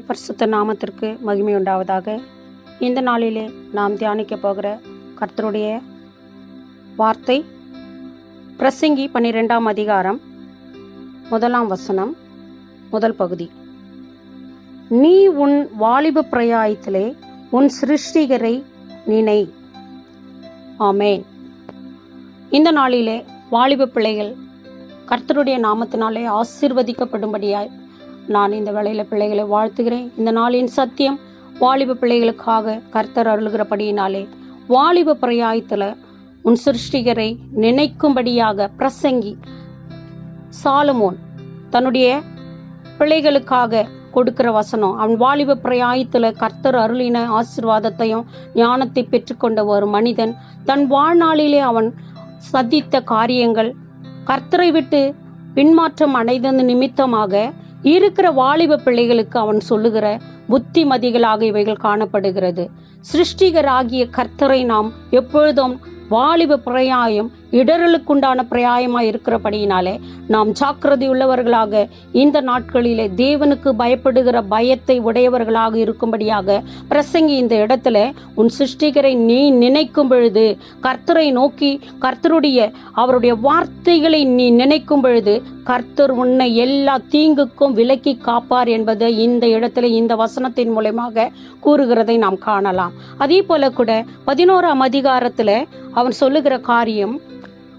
பரிசுத்த நாமத்திற்கு மகிமை உண்டாவதாக இந்த நாளிலே நாம் தியானிக்க போகிற கர்த்தருடைய வார்த்தை பிரசங்கி பன்னிரெண்டாம் அதிகாரம் முதலாம் வசனம் முதல் பகுதி. நீ உன் வாலிப பிரயாயத்திலே உன் சிருஷ்டிகரை நினை. ஆமேன். இந்த நாளிலே வாலிப பிள்ளைகள் கர்த்தருடைய நாமத்தினாலே ஆசீர்வதிக்கப்படும்படியாய் நான் இந்த வேளையில பிள்ளைகளை வாழ்த்துகிறேன். இந்த நாளின் சத்தியம் வாலிப பிள்ளைகளுக்காக கர்த்தர் அருளுகிறபடியினாலே. வாலிப பிரயாயத்தில் உன் சிருஷ்டிகரை நினைக்கும்படியாக பிரசங்கி சாலமோன் தன்னுடைய பிள்ளைகளுக்காக கொடுக்கிற வசனம் அவன் வாலிப பிரயாயத்தில் கர்த்தர் அருளின ஆசீர்வாதத்தையும் ஞானத்தை பெற்றுக்கொண்ட ஒரு மனிதன் தன் வாழ்நாளிலே அவன் சந்தித்த காரியங்கள் கர்த்தரை விட்டு பின்மாற்றம் அடைந்தது நிமித்தமாக இருக்கிற வாலிப பிள்ளைகளுக்கு அவன் சொல்லுகிற புத்திமதிகளாக இவைகள் காணப்படுகிறது. சிருஷ்டிகராகிய கர்த்தரை நாம் எப்பொழுதும் வாலிப பிரயாயம் இடரலுக்குண்டான பிரயாயமாக இருக்கிறபடியினாலே நாம் ஜாக்கிரதை உள்ளவர்களாக இந்த நாட்களிலே தேவனுக்கு பயப்படுகிற பயத்தை உடையவர்களாக இருக்கும்படியாக பிரசங்கி இந்த இடத்துல உன் சிருஷ்டிகரை நீ நினைக்கும் பொழுது கர்த்தரை நோக்கி கர்த்தருடைய அவருடைய வார்த்தைகளை நீ நினைக்கும் பொழுது கர்த்தர் உன்னை எல்லா தீங்குக்கும் விலக்கி காப்பார் என்பதை இந்த இடத்துல இந்த வசனத்தின் மூலமாக கூறுகிறதை நாம் காணலாம். அதே போல கூட பதினோராம் அதிகாரத்தில் அவன் சொல்லுகிற காரியம்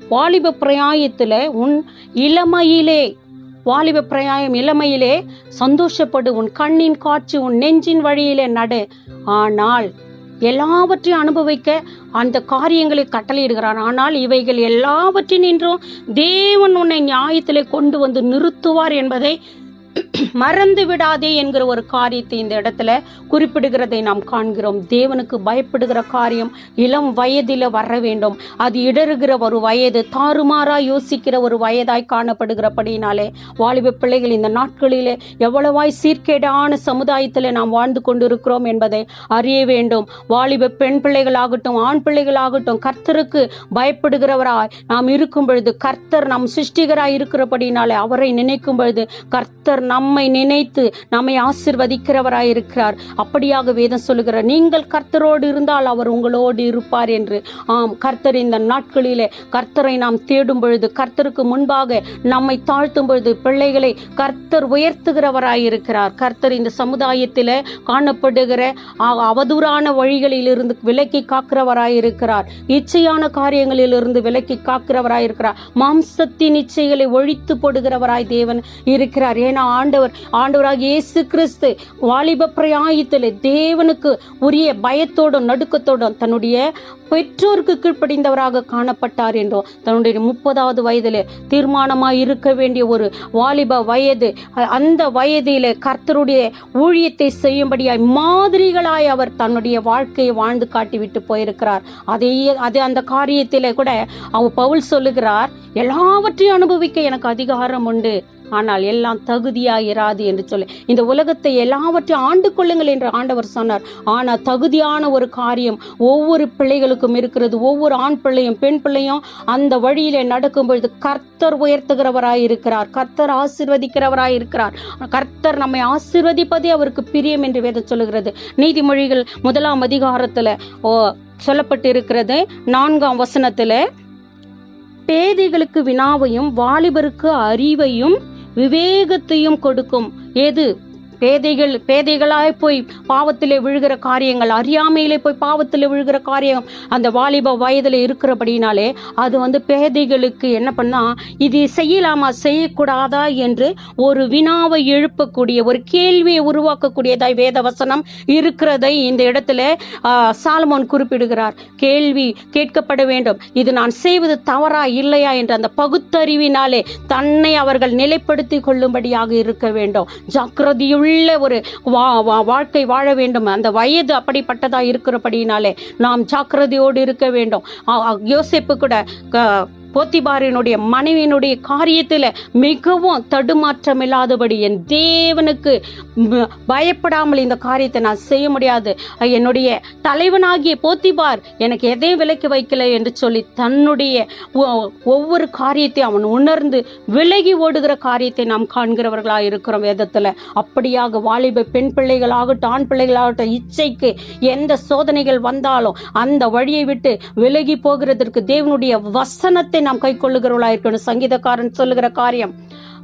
வாலிப பிரயாயத்தில் உன் இளமையிலே வாலிப பிரயாயம் இளமையிலே சந்தோஷப்படு உன் கண்ணின் காட்சி உன் நெஞ்சின் வழியிலே நடு. ஆனால் எல்லாவற்றையும் அனுபவிக்க அந்த காரியங்களை கட்டளையிடுகிறார் ஆனால் இவைகள் எல்லாவற்றினின்றும் தேவன் உன்னை நியாயத்திலே கொண்டு வந்து நிறுத்துவார் என்பதை மறந்து விடாதே என்கிற ஒரு காரியத்தை இந்த இடத்துல குறிப்பிடுகிறதை நாம் காண்கிறோம். தேவனுக்கு பயப்படுகிற காரியம் இளம் வயதில வர வேண்டும். அது இடறுகிற ஒரு வயது தாறுமாறா யோசிக்கிற ஒரு வயதாய் காணப்படுகிறபடினாலே வாலிப பிள்ளைகள் இந்த நாட்களிலே எவ்வளவாய் சீர்கேடான சமுதாயத்தில் நாம் வாழ்ந்து கொண்டிருக்கிறோம் என்பதை அறிய வேண்டும். வாலிப பெண் பிள்ளைகளாகட்டும் ஆண் பிள்ளைகளாகட்டும் கர்த்தருக்கு பயப்படுகிறவராய் நாம் இருக்கும் பொழுது கர்த்தர் நம் சிருஷ்டிகராய் இருக்கிறபடினாலே அவரை நினைக்கும் பொழுது கர்த்தர் நம் நம்மை நினைத்து நம்மை ஆசிர்வதிக்கிறவராய் இருக்கிறார் அப்படியாக வேதம் சொல்லுகிறார் நீங்கள் கர்த்தரோடு இருந்தால் அவர் உங்களோடு இருப்பார் என்று. ஆம் கர்த்தர் இந்த நாட்களிலே கர்த்தரை நாம் தேடும் பொழுது கர்த்தருக்கு முன்பாக நம்மை தாழ்த்தும் பொழுது பிள்ளைகளை கர்த்தர் உயர்த்துகிறவராய் இருக்கிறார் கர்த்தர் இந்த சமுதாயத்தில் காணப்படுகிற அவதூறான வழிகளிலிருந்து விலக்கி காக்கிறவராய் இருக்கிறார் இச்சையான காரியங்களிலிருந்து விலக்கி காக்கிறவராய் இருக்கிறார் மாம்சத்தின் இச்சைகளை ஒழித்து போடுகிறவராய் தேவன் இருக்கிறார். ஏன்னா ஆண்டவர் ஆண்டவராக இயேசு கிறிஸ்து வாலிப பிரயாயத்தில் தேவனுக்கு உரிய பயத்தோடும் நடுக்கத்தோடும் தன்னுடைய பெற்றோருக்கு கீழ்ப்படிந்தவராக காணப்பட்டார் என்றும் தன்னுடைய முப்பதாவது வயதில் தீர்மானமாக இருக்க வேண்டிய ஒரு வாலிப வயது அந்த வயதில் கர்த்தருடைய ஊழியத்தை செய்யும்படியாய் மாதிரிகளாய் அவர் தன்னுடைய வாழ்க்கையை வாழ்ந்து காட்டிவிட்டு போயிருக்கிறார். அதே அது அந்த காரியத்தில் கூட அவர் பவுல் சொல்லுகிறார் எல்லாவற்றையும் அனுபவிக்க எனக்கு அதிகாரம் உண்டு. ஆனால் எல்லாம் தகுதியாயிராது என்று சொல்லி இந்த உலகத்தை எல்லாவற்றையும் ஆண்டு கொள்ளுங்கள் என்று ஆண்டவர் சொன்னார். ஆனால் தகுதியான ஒரு காரியம் ஒவ்வொரு பிள்ளைகளுக்கும் இருக்கிறது. ஒவ்வொரு ஆண் பிள்ளையும் பெண் பிள்ளையும் அந்த வழியிலே நடக்கும் பொழுது கர்த்தர் உயர்த்துகிறவராய் இருக்கிறார். கர்த்தர் ஆசீர்வதிக்கிறவராய் இருக்கிறார். கர்த்தர் நம்மை ஆசீர்வதிப்பதே அவருக்கு பிரியம் என்று வேதம் சொல்லுகிறது. நீதிமொழிகள் முதலாம் அதிகாரத்தில் ஓ சொல்லப்பட்டு இருக்கிறது நான்காம் வசனத்தில் பேதைகளுக்கு வினாவையும் வாலிபருக்கு அறிவையும் விவேகத்தையும் கொடுக்கும். எது? பேதைகள் பேதைகளாய் போய் பாவத்திலே விழுகிற காரியங்கள் அறியாமையிலே போய் பாவத்தில் விழுகிற காரியம் அந்த வாலிப வயதில் இருக்கிறபடினாலே அது வந்து பேதைகளுக்கு என்ன பண்ணா இது செய்யலாமா? செய்யக்கூடாதா? என்று ஒரு வினாவை எழுப்பக்கூடிய ஒரு கேள்வியை உருவாக்கக்கூடியதாய் வேத வசனம் இருக்கிறதை இந்த இடத்துல சாலமோன் குறிப்பிடுகிறார். கேள்வி கேட்கப்பட வேண்டும். இது நான் செய்வது தவறா இல்லையா? என்ற அந்த பகுத்தறிவினாலே தன்னை அவர்கள் நிலைப்படுத்தி கொள்ளும்படியாக இருக்க வேண்டும். ஜாக்கிரதையுள்ள உள்ள ஒரு வா- வா- வாழ்க்கை வாழ வேண்டும். அந்த வயது அப்படிப்பட்டதாக இருக்கிறபடினாலே நாம் ஜாக்கிரதையோடு இருக்க வேண்டும். யோசிப்பு யோசேப்பு கூட க- போத்திபாரினுடைய மனைவியினுடைய காரியத்தில் மிகவும் தடுமாற்றம் இல்லாதபடி என் தேவனுக்கு பயப்படாமல் இந்த காரியத்தை நான் செய்ய முடியாது. என்னுடைய தலைவனாகிய போத்திபார் எனக்கு எதையும் விலைக்கு வைக்கல என்று சொல்லி தன்னுடைய ஒ- ஒவ்வொரு காரியத்தையும் அவன் உணர்ந்து விலகி ஓடுகிற காரியத்தை நாம் காண்கிறவர்களாக இருக்கிறோம் வேதத்தில். அப்படியாக வாலிப பெண் பிள்ளைகளாகட்டும் ஆண் பிள்ளைகளாகட்டும் இச்சைக்கு எந்த சோதனைகள் வந்தாலும் அந்த வழியை விட்டு விலகி போகிறதற்கு தேவனுடைய வசனத்தை நாம் கை கொள்ளுகிறவளாயிருக்கணும் சங்கீதக்காரன் சொல்லுகிற காரியம்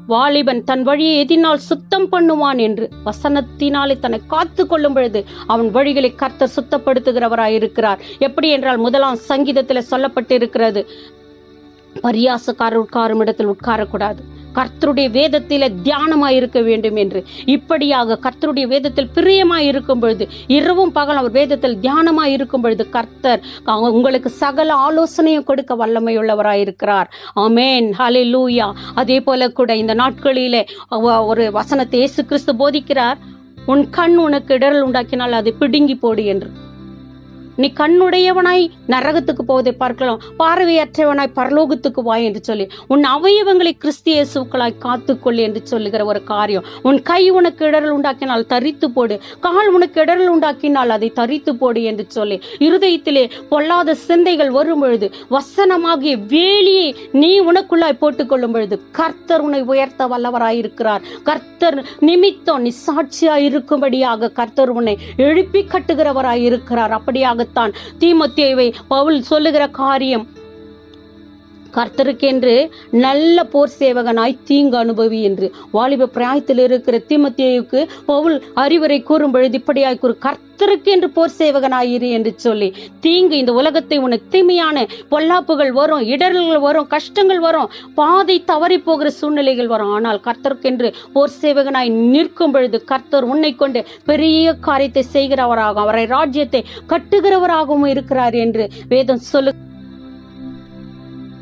வாலிபன் தன் வழியை எதினால் சுத்தம் பண்ணுவான் என்று வசனத்தினாலே தன்னை காத்து கொள்ளும் பொழுது அவன் வழிகளை கர்த்தர் சுத்தப்படுத்துகிறவராய் இருக்கிறார் எப்படி என்றால் முதலாம் சங்கீதத்தில் சொல்லப்பட்டிருக்கிறது பரியாசக்காரர் உட்காரும் இடத்தில் உட்காரக்கூடாது. கர்த்தருடைய வேதத்தில் தியானமாக இருக்க வேண்டும் என்று. இப்படியாக கர்த்தருடைய வேதத்தில் பிரியமாக இருக்கும் பொழுது இரவும் பகல் அவர் வேதத்தில் தியானமாக இருக்கும் பொழுது கர்த்தர் அவங்க- உங்களுக்கு சகல ஆலோசனையும் கொடுக்க வல்லமையுள்ளவராக இருக்கிறார் ஆமேன். ஹலே லூயா அதே போல கூட இந்த நாட்களிலே ஒரு வசனத்தை இயேசு கிறிஸ்து போதிக்கிறார். உன் கண் உனக்கு இடரல் உண்டாக்கினால் அது பிடுங்கி போடு என்று. நீ கண்ணுடையவனாய் நரகத்துக்கு போவதை பார்க்கலாம். பார்வையற்றவனாய் பரலோகத்துக்கு வாய் என்று சொல்லி உன் அவயவங்களை கிறிஸ்திய இயேசுக்களாய் காத்துக்கொள் என்று சொல்லுகிற ஒரு காரியம். உன் கை உனக்கு இடரல் உண்டாக்கினால் தரித்து போடு. கால் உனக்கு இடரல் உண்டாக்கினால் அதை தரித்து போடு என்று சொல்லி இருதயத்திலே பொல்லாத சிந்தைகள் வரும் பொழுது வசனமாகிய வேலியை நீ உனக்குள்ளாய் போட்டுக்கொள்ளும் பொழுது கர்த்தர் உன்னை உயர்த்த வல்லவராயிருக்கிறார் கர்த்தர் நிமித்தம் நீ சாட்சியாய் இருக்கும்படியாக கர்த்தர் உன்னை எழுப்பி கட்டுகிறவராய் இருக்கிறார். அப்படியாகத்தான் தீமத்தேவை பவுல் சொல்லுகிற காரியம் கர்த்தருக்கென்று நல்ல போர் சேவகனாய் தீங்கு அனுபவி என்று. வாலிப பிராயத்தில் இருக்கிற தீமத்தியுக்கு பவுல் அறிவுரை கூறும் பொழுது இப்படியாய் கூறு கர்த்தருக்கென்று போர் சேவகனாயிரு என்று சொல்லி தீங்கு இந்த உலகத்தை உனக்கு தீமையான பொல்லாப்புகள் வரும் இடர்கள் வரும் கஷ்டங்கள் வரும் பாதை தவறி போகிற சூழ்நிலைகள் வரும். ஆனால் கர்த்தருக்கென்று போர் சேவகனாய் நிற்கும் பொழுது கர்த்தர் உன்னை கொண்டு பெரிய காரியத்தை செய்கிறவராகவும் அவரை ராஜ்யத்தை கட்டுகிறவராகவும் இருக்கிறார் என்று வேதம் சொல்லு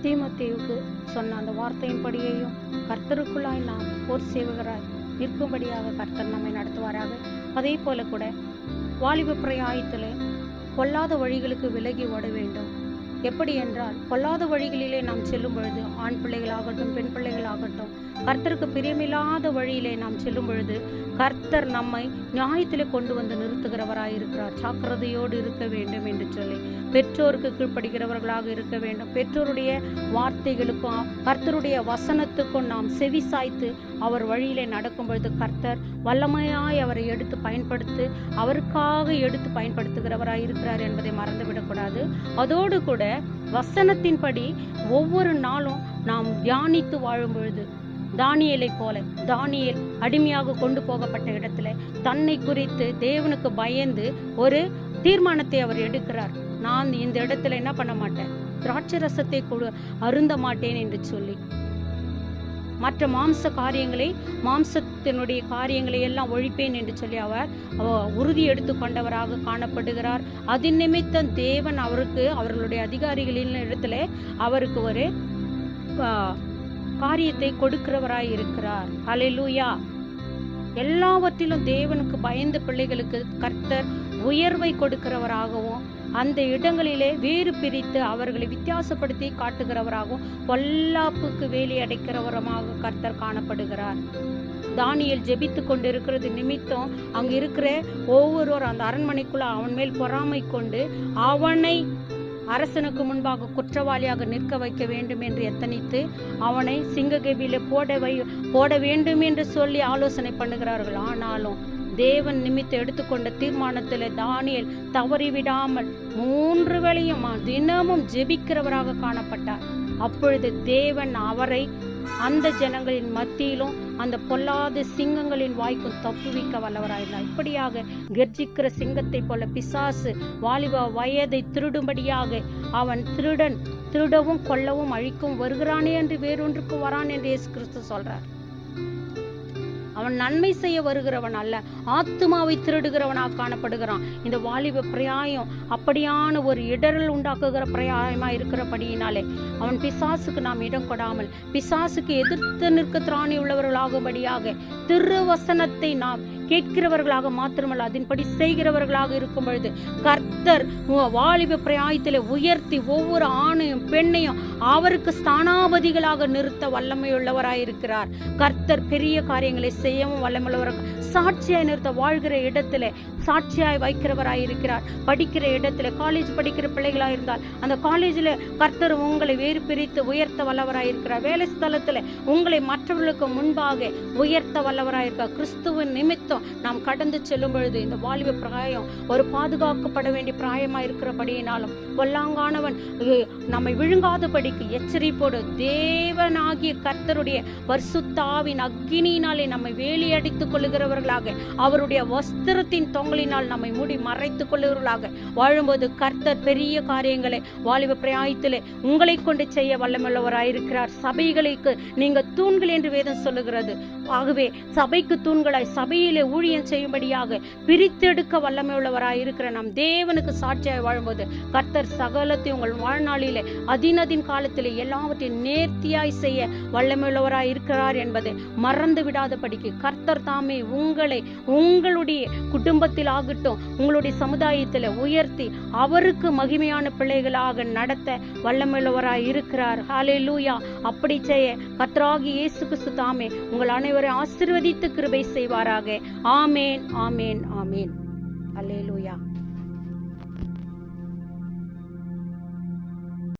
தீமத்தேவுக்கு சொன்ன அந்த வார்த்தையின்படியையும் கர்த்தருக்குள்ளாய் நாம் போர் சேவகராய் நிற்கும்படியாக கர்த்தர் நம்மை நடத்துவாராக. அதே போல கூட வாலிப பிரயாயத்தில் பொல்லாத வழிகளுக்கு விலகி ஓட வேண்டும். எப்படி என்றால் பொல்லாத வழிகளிலே நாம் செல்லும் பொழுது ஆண் பிள்ளைகளாகட்டும் பெண் பிள்ளைகளாகட்டும் கர்த்தருக்கு பிரியமில்லாத வழியிலே நாம் செல்லும் பொழுது கர்த்தர் நம்மை நியாயத்திலே கொண்டு வந்து நிறுத்துகிறவராயிருக்கிறார் இருக்கிறார். ஜாக்கிரதையோடு இருக்க வேண்டும் என்று சொல்லி பெற்றோருக்கு கீழ்ப்படுகிறவர்களாக இருக்க வேண்டும். பெற்றோருடைய வார்த்தைகளுக்கும் கர்த்தருடைய வசனத்துக்கும் நாம் செவி சாய்த்து அவர் வழியிலே நடக்கும் பொழுது கர்த்தர் வல்லமையாய் அவரை எடுத்து பயன்படுத்து அவருக்காக எடுத்து பயன்படுத்துகிறவராயிருக்கிறார் என்பதை மறந்துவிடக்கூடாது. அதோடு கூட வசனத்தின்படி ஒவ்வொரு நாளும் நாம் தியானித்து வாழும் பொழுது தானியலை போல தானியல் அடிமையாக கொண்டு போகப்பட்ட இடத்துல தன்னை குறித்து தேவனுக்கு பயந்து ஒரு தீர்மானத்தை அவர் எடுக்கிறார். நான் இந்த இடத்துல என்ன பண்ண மாட்டேன்? திராட்சை ரசத்தை கொடு அருந்த மாட்டேன் என்று சொல்லி. மற்ற மாம்ச காரியங்களை மாம்சத்தினுடைய காரியங்களை எல்லாம் ஒழிப்பேன் என்று சொல்லி அவர் உறுதி எடுத்து கொண்டவராக காணப்படுகிறார். அது நிமித்தம் தேவன் அவருக்கு அவர்களுடைய அதிகாரிகளின் இடத்துல அவருக்கு ஒரு காரியத்தை கொடுக்கிறவராய் இருக்கிறார் அலையூயா எல்லாவற்றிலும் தேவனுக்கு பயந்த பிள்ளைகளுக்கு கர்த்தர் உயர்வை கொடுக்கிறவராகவும் அந்த இடங்களிலே வேறு பிரித்து அவர்களை வித்தியாசப்படுத்தி காட்டுகிறவராகவும் பொல்லாப்புக்கு வேலி அடைக்கிறவரமாக கர்த்தர் காணப்படுகிறார். தானியல் ஜெபித்து கொண்டிருக்கிறது நிமித்தம் அங்கே இருக்கிற ஒவ்வொருவர் அந்த அரண்மனைக்குள்ள அவன் மேல் பொறாமை கொண்டு அவனை அரசனுக்கு முன்பாக குற்றவாளியாக நிற்க வைக்க வேண்டும் என்று எத்தனித்து அவனை சிங்ககேபியில போட வை போட வேண்டும் என்று சொல்லி ஆலோசனை பண்ணுகிறார்கள். ஆனாலும் தேவன் நிமித்தம் எடுத்துக்கொண்ட தீர்மானத்தில் தானியல் தவறிவிடாமல் மூன்று வேளையும் தினமும் ஜெபிக்கிறவராக காணப்பட்டார். அப்பொழுது தேவன் அவரை அந்த ஜனங்களின் மத்தியிலும் அந்த பொல்லாத சிங்கங்களின் வாய்க்கும் தப்புவிக்க வல்லவராயிருந்தார் இப்படியாக கர்ஜிக்கிற சிங்கத்தை போல பிசாசு வாலிப வயதை திருடும்படியாக அவன் திருடன் திருடவும் கொல்லவும் அழிக்கும் வருகிறானே என்று வேறொன்றுக்கு வரான் என்று இயேசு கிறிஸ்து சொல்றார். அவன் நன்மை செய்ய வருகிறவன் அல்ல ஆத்துமாவை திருடுகிறவனாக காணப்படுகிறான். இந்த வாலிப பிரயாயம் அப்படியான ஒரு இடரல் உண்டாக்குகிற பிரயாயமா இருக்கிறபடியினாலே அவன் பிசாசுக்கு நாம் இடம் கொடாமல் பிசாசுக்கு எதிர்த்து நிற்க திராணி உள்ளவர்களாகும்படியாக திருவசனத்தை நாம் கேட்கிறவர்களாக மாத்திரமல்ல அதன்படி செய்கிறவர்களாக இருக்கும் பொழுது கர்த்தர் வாலிப பிராயத்தில் உயர்த்தி ஒவ்வொரு ஆணையும் பெண்ணையும் அவருக்கு ஸ்தானாபதிகளாக நிறுத்த வல்லமையுள்ளவராயிருக்கிறார். கர்த்தர் பெரிய காரியங்களை செய்யவும் வல்லமையுள்ளவராக சாட்சியாய் நிறுத்த வாழ்கிற இடத்துல சாட்சியாய் வைக்கிறவராயிருக்கிறார். படிக்கிற இடத்துல காலேஜ் படிக்கிற பிள்ளைகளாக இருந்தால் அந்த காலேஜில் கர்த்தர் உங்களை வேறு பிரித்து உயர்த்த வல்லவராயிருக்கிறார். வேலை ஸ்தலத்தில் உங்களை மற்றவர்களுக்கு முன்பாக உயர்த்த வல்லவராயிருக்கிறார். கிறிஸ்துவின் நிமித்தம் நாம் கடந்து செல்லும் பொழுது இந்த வாலிப பிராயம் ஒரு பாதுகாக்கப்பட வேண்டிய பிராயமா இருக்கிறபடியினாலும் பொல்லாங்கானவன் நம்மை விழுங்காதபடிக்கு எச்சரிப்போடு தேவனாகிய கர்த்தருடைய பரிசுத்தாவின் அக்கினியினாலே நம்மை வேலியடித்துக் கொள்ளுகிறவர்களாக அவருடைய வஸ்திரத்தின் தொங்கலினால் நம்மை மூடி மறைத்துக் கொள்ளுகிறவர்களாக வாழும்போது கர்த்தர் பெரிய காரியங்களை வாலிப பிராயத்திலே உங்களை கொண்டு செய்ய வல்லமுள்ளவராயிருக்கிறார் சபைகளுக்கு நீங்க தூண்கள் என்று வேதம் சொல்லுகிறது. ஆகவே சபைக்கு தூண்களாய் சபையிலே ஊழியம் செய்யும்படியாக பிரித்தெடுக்க வல்லமையுள்ளவராயிருக்கிற நம் தேவனுக்கு சாட்சியாய் வாழும்போது கர்த்தர் சகலத்தை உங்கள் வாழ்நாளிலே அதினதின் காலத்தில் எல்லாவற்றையும் நேர்த்தியாய் செய்ய வல்லமையுள்ளவராய் இருக்கிறார் என்பதை மறந்து விடாதபடிக்கு கர்த்தர் தாமே உங்களை உங்களுடைய குடும்பத்தில் ஆகட்டும் உங்களுடைய சமுதாயத்தில் உயர்த்தி அவருக்கு மகிமையான பிள்ளைகளாக நடத்த வல்லமையுள்ளவராய் இருக்கிறார் ஹாலே லூயா அப்படி செய்ய கத்ராகி இயேசு கிறிஸ்து தாமே உங்கள் அனைவரை ஆசிர்வதித்து கிருபை செய்வாராக. ஆமேன் ஆமேன் ஆமேன். அல்லேலூயா.